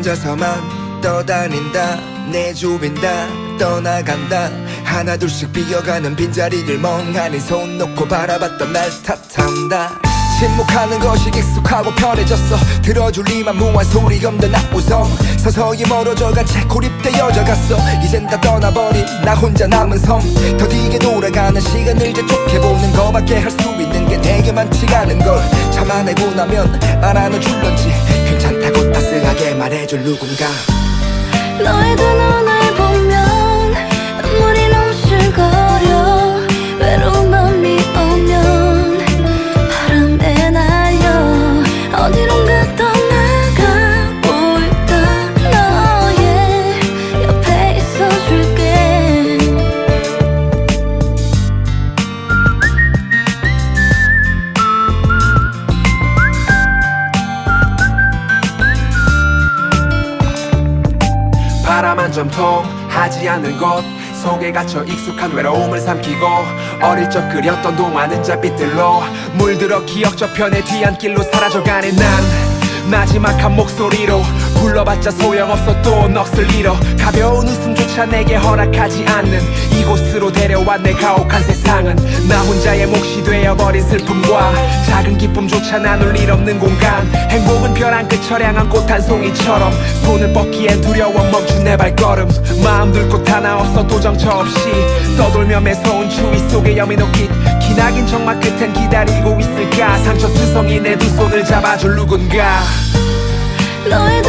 혼자서만 떠다닌다. 내조빈다. 떠나간다. 하나 둘씩 비어가는 빈자리를 멍하니 손 놓고 바라봤던 날 탓한다. 침묵하는 것이 익숙하고 편해졌어. 들어줄 리만 무한 소리 없는 악우성. 서서히 멀어져간 채 고립되어 져갔어. 이젠 다 떠나버린 나 혼자 남은 섬 더디게 돌아가는 시간을 재촉해보는 거밖에 할 수 있는 게 내게 많지가 않은 걸. 참아내고 나면 알아눠줄런지 따스하게 말해줄 누군가. 너의 두 눈을 바람 한 점 통 하지 않는 곳 속에 갇혀 익숙한 외로움을 삼키고 어릴 적 그렸던 동화는 잡빛들로 물들어 기억 저편의 뒤안길로 사라져가는 난 마지막 한 목소리로 불러봤자 소용없어 또 넋을 잃어. 가벼운 웃음조차 내게 허락하지 않는 이곳으로 데려와 내 가혹한 세상은 나 혼자의 몫이 되어버린 슬픔과 작은 기쁨조차 나눌 일 없는 공간 벼랑 끝철 향한 꽃 한 송이처럼 손을 뻗기엔 두려워 멈춘 내 발걸음. 마음 둘 곳 하나 없어 도정처 없이 떠돌며 매서운 추위 속에 여미 녹깃 기나긴 정막 끝엔 기다리고 있을까? 상처 투성이 내 두 손을 잡아줄 누군가. 너의